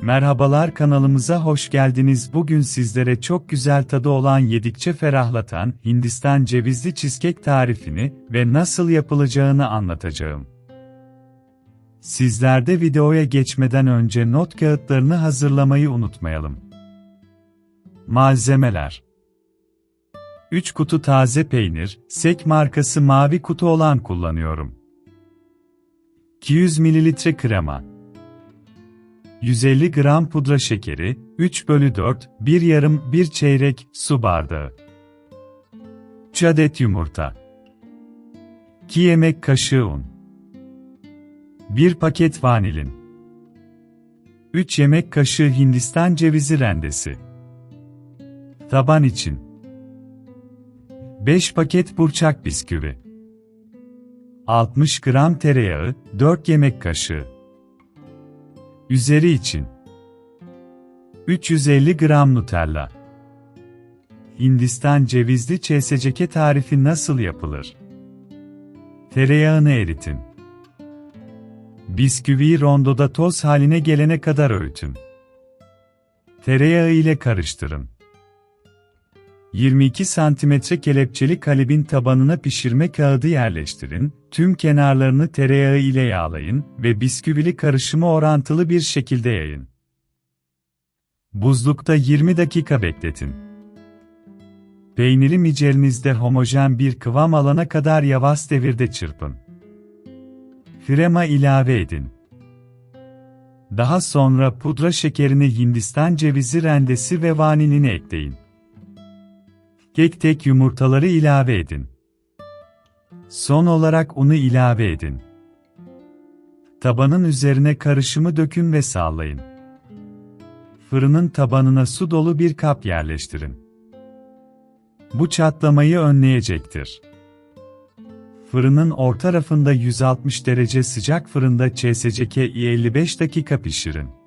Merhabalar kanalımıza hoş geldiniz. Bugün sizlere çok güzel tadı olan yedikçe ferahlatan Hindistan cevizli cheesecake tarifini ve nasıl yapılacağını anlatacağım. Sizler de videoya geçmeden önce not kağıtlarını hazırlamayı unutmayalım. Malzemeler 3 kutu taze peynir, Sek markası mavi kutu olan kullanıyorum. 200 ml krema, 150 gram pudra şekeri, 3 bölü 4, 1 yarım, 1 çeyrek, su bardağı. 3 adet yumurta. 2 yemek kaşığı un. 1 paket vanilin. 3 yemek kaşığı Hindistan cevizi rendesi. Taban için. 5 paket burçak bisküvi. 60 gram tereyağı, 4 yemek kaşığı. Üzeri için 350 gram Nutella Hindistan cevizli çeseceke tarifi nasıl yapılır? Tereyağını eritin. Bisküviyi rondoda toz haline gelene kadar öğütün. Tereyağı ile karıştırın. 22 cm kelepçeli kalibin tabanına pişirme kağıdı yerleştirin, tüm kenarlarını tereyağı ile yağlayın ve bisküvili karışımı orantılı bir şekilde yayın. Buzlukta 20 dakika bekletin. Peyniri micerinizde homojen bir kıvam alana kadar yavaş devirde çırpın. Krema ilave edin. Daha sonra pudra şekerini Hindistan cevizi rendesi ve vanilini ekleyin. Tek tek yumurtaları ilave edin. Son olarak unu ilave edin. Tabanın üzerine karışımı dökün ve sallayın. Fırının tabanına su dolu bir kap yerleştirin. Bu çatlamayı önleyecektir. Fırının orta rafında 160 derece sıcak fırında CSCK'yi 55 dakika pişirin.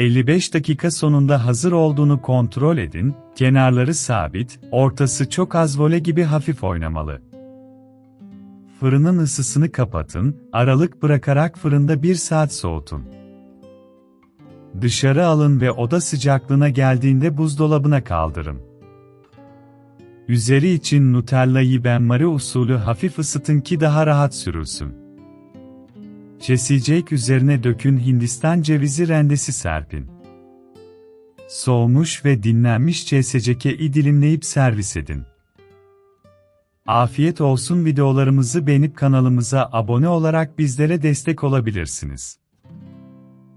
55 dakika sonunda hazır olduğunu kontrol edin, kenarları sabit, ortası çok az vole gibi hafif oynamalı. Fırının ısısını kapatın, aralık bırakarak fırında 1 saat soğutun. Dışarı alın ve oda sıcaklığına geldiğinde buzdolabına kaldırın. Üzeri için Nutella'yı benmari usulü hafif ısıtın ki daha rahat sürülsün. Kesecek üzerine dökün Hindistan cevizi rendesi serpin. Soğumuş ve dinlenmiş CSCK'i dilimleyip servis edin. Afiyet olsun videolarımızı beğenip kanalımıza abone olarak bizlere destek olabilirsiniz.